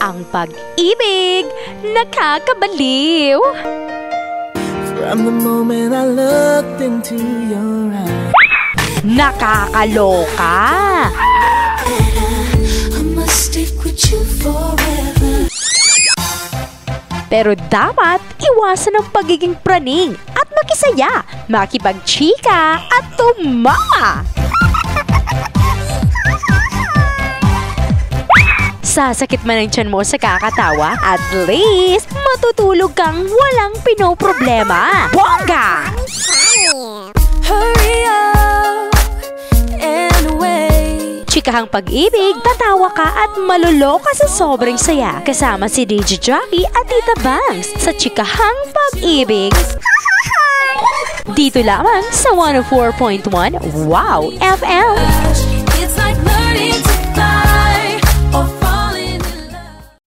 Ang pag-ibig, nakakabaliw. From the moment I looked into your eyes, Nakakaloka. I must stick with you forever. Pero dapat iwasan ang pagiging praning at makisaya, makipagchika at tumawa. Sasakit man ang tiyan mo sa kakatawa, at least matutulog kang walang pinoproblema. Bongga! Hurry up and away. Chikahang pag-ibig, tatawa ka at maluloka sa sobrang saya. Kasama si DJ Jockey at Tita Bangs sa Chikahang Pag-ibig. Dito lamang sa 104.1 Wow FM.